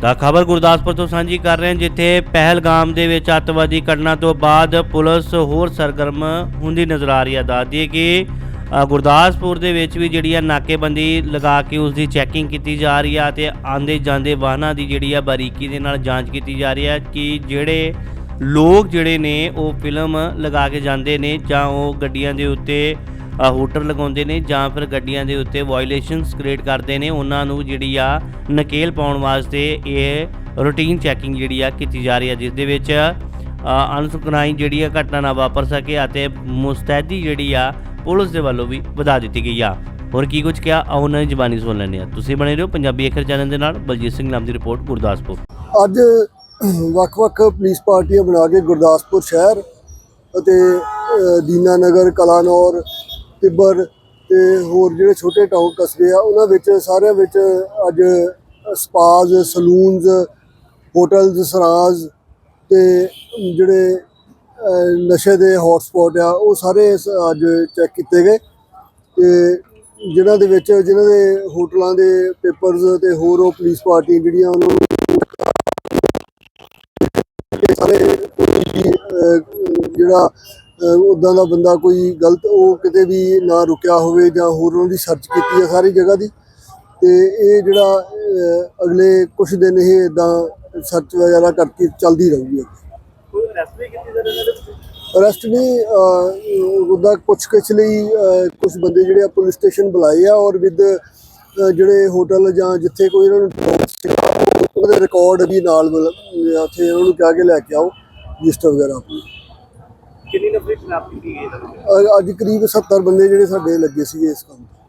ਤਾਂ ਖਬਰ ਗੁਰਦਾਸਪੁਰ ਤੋਂ ਸਾਂਝੀ ਕਰ ਰਹੇ ਹਾਂ, ਜਿੱਥੇ ਪਹਿਲਗਾਮ ਦੇ ਵਿੱਚ ਅੱਤਵਾਦੀ ਘਟਨਾ ਤੋਂ ਬਾਅਦ ਪੁਲਿਸ ਹੋਰ ਸਰਗਰਮ ਹੁੰਦੀ ਨਜ਼ਰ ਆ ਰਹੀ ਹੈ। ਦੱਸਦੀ ਹੈ ਕਿ ਗੁਰਦਾਸਪੁਰ ਦੇ ਵਿੱਚ ਵੀ ਜਿਹੜੀ ਆ ਨਾਕੇਬੰਦੀ ਲਗਾ ਕੇ ਉਸ ਦੀ ਚੈਕਿੰਗ ਕੀਤੀ ਜਾ ਰਹੀ ਆ ਤੇ ਆਂਦੇ ਜਾਂਦੇ ਵਾਹਨਾਂ ਦੀ ਜਿਹੜੀ ਆ ਬਾਰੀਕੀ ਦੇ ਨਾਲ ਜਾਂਚ ਕੀਤੀ ਜਾ ਰਹੀ ਹੈ ਕਿ ਜਿਹੜੇ ਲੋਕ ਜਿਹੜੇ ਨੇ, ਉਹ ਫਿਲਮ ਲਗਾ ਕੇ ਜਾਂਦੇ ਨੇ ਜਾਂ ਉਹ ਗੱਡੀਆਂ ਦੇ ਉੱਤੇ ਹੋਟਰ ਲਗਾਉਂਦੇ ਨੇ ਜਾਂ ਫਿਰ ਗੱਡੀਆਂ ਦੇ ਉੱਤੇ ਵਾਇਓਲੇਸ਼ਨਸ ਕ੍ਰੀਏਟ ਕਰਦੇ ਨੇ। ਉਹਨਾਂ ਨੂੰ ਜਿਹੜੀ ਆ ਨਕੇਲ ਪਾਉਣ ਵਾਸਤੇ ਇਹ ਰੂਟੀਨ ਚੈਕਿੰਗ ਜਿਹੜੀ ਆ ਕੀਤੀ ਜਾ ਰਹੀ ਆ ਜਿਸ ਦੇ ਵਿੱਚ ਅਨਸੁਖਨਾਈ ਜਿਹੜੀ ਆ ਘਟਨਾ ਨਾ ਵਾਪਰ ਸਕੇ ਅਤੇ ਮੁਸਤੈਦੀ ਜਿਹੜੀ ਆ ਪੁਲਿਸ ਦੇ ਵੱਲੋਂ ਵੀ ਵਧਾ ਦਿੱਤੀ ਗਈ ਆ। ਹੋਰ ਕੀ ਕੁਝ ਕਿਹਾ? ਆਓ ਉਹਨਾਂ ਦੀ ਜ਼ਬਾਨੀ ਸੁਣ ਲੈਂਦੇ ਆ ਤੁਸੀਂ ਬਣੇ ਰਹੋ ਪੰਜਾਬੀ ਅਖਰ ਚੈਨਲ ਦੇ ਨਾਲ ਬਲਜੀਤ ਸਿੰਘ ਨਾਮ ਦੀ ਰਿਪੋਰਟ ਗੁਰਦਾਸਪੁਰ। ਅੱਜ ਵੱਖ-ਵੱਖ ਪੁਲਿਸ ਪਾਰਟੀਆਂ ਬਣਾ ਕੇ ਗੁਰਦਾਸਪੁਰ ਸ਼ਹਿਰ ਅਤੇ ਅ, ਦੀਨਾਨਗਰ ਕਲਾਨੌਰ ਤਿੱਬਰ ਤੇ ਹੋਰ ਜਿਹੜੇ ਛੋਟੇ ਟਾਊਨ ਕਸਬੇ ਆ, ਉਹਨਾਂ ਵਿੱਚ ਸਾਰਿਆਂ ਵਿੱਚ ਅੱਜ ਸਪਾਜ਼ ਸਲੂਨਸ ਹੋਟਲਸ ਸਰਾਜ ਤੇ ਜਿਹੜੇ ਨਸ਼ੇ ਦੇ ਹੌਟਸਪੌਟ ਆ, ਉਹ ਸਾਰੇ ਸ- ਅੱਜ ਚੈੱਕ ਕੀਤੇ ਗਏ ਤੇ ਜਿਨ੍ਹਾਂ ਦੇ ਵਿੱਚ, ਜਿਨ੍ਹਾਂ ਦੇ ਹੋਟਲਾਂ ਦੇ ਪੇਪਰਸ ਤੇ ਹੋਰ ਉਹ ਪੁਲਿਸ ਪਾਰਟੀਆਂ ਜਿਹੜੀਆਂ ਉਹਨਾਂ ਨੂੰ ਸਾਰੇ ਜਿਹੜਾ ਉਦਾਂ ਦਾ ਬੰਦਾ ਕੋਈ ਗਲਤ ਉਹ ਕਿਤੇ ਵੀ ਨਾ ਰੁਕਿਆ ਹੋਵੇ ਜਾਂ ਹੋਰ ਉਹਨਾਂ ਦੀ ਸਰਚ ਕੀਤੀ ਹੈ ਸਾਰੀ ਜਗ੍ਹਾ ਦੀ ਤੇ ਇਹ ਜਿਹੜਾ ਅਗਲੇ ਕੁਝ ਦਿਨ ਇਹ ਇਦਾਂ ਸਰਚ ਵਗੈਰਾ ਕਰਕੇ ਚੱਲਦੀ ਰਹੂਗੀ ਅਰੈਸਟ ਨਹੀਂ ਉਹਦਾ ਪੁੱਛ ਗਿੱਛ ਲਈ ਕੁਝ ਬੰਦੇ ਜਿਹੜੇ ਆ ਪੁਲਿਸ ਸਟੇਸ਼ਨ ਬੁਲਾਏ ਆ ਔਰ ਵਿਦ ਜਿਹੜੇ ਹੋਟਲ ਜਾਂ ਜਿੱਥੇ ਕੋਈ ਇਹਨਾਂ ਨੂੰ ਉਹਦੇ ਰਿਕਾਰਡ ਵੀ ਨਾਲ ਉੱਥੇ ਉਹਨਾਂ ਨੂੰ ਕਹਿ ਕੇ ਲੈ ਕੇ ਆਓ ਰਜਿਸਟਰ ਵਗੈਰਾ ਆਪਣੀ। ਕਿੰਨੀ ਨਫਰੀ ਸ਼ਨਾਖਤ ਕੀਤੀ ਗਈ ਹੈ ਅੱਜ ਕਰੀਬ 70 ਬੰਦੇ ਜਿਹੜੇ ਸਾਡੇ ਲੱਗੇ ਸੀਗੇ ਇਸ ਕੰਮ 'ਤੇ।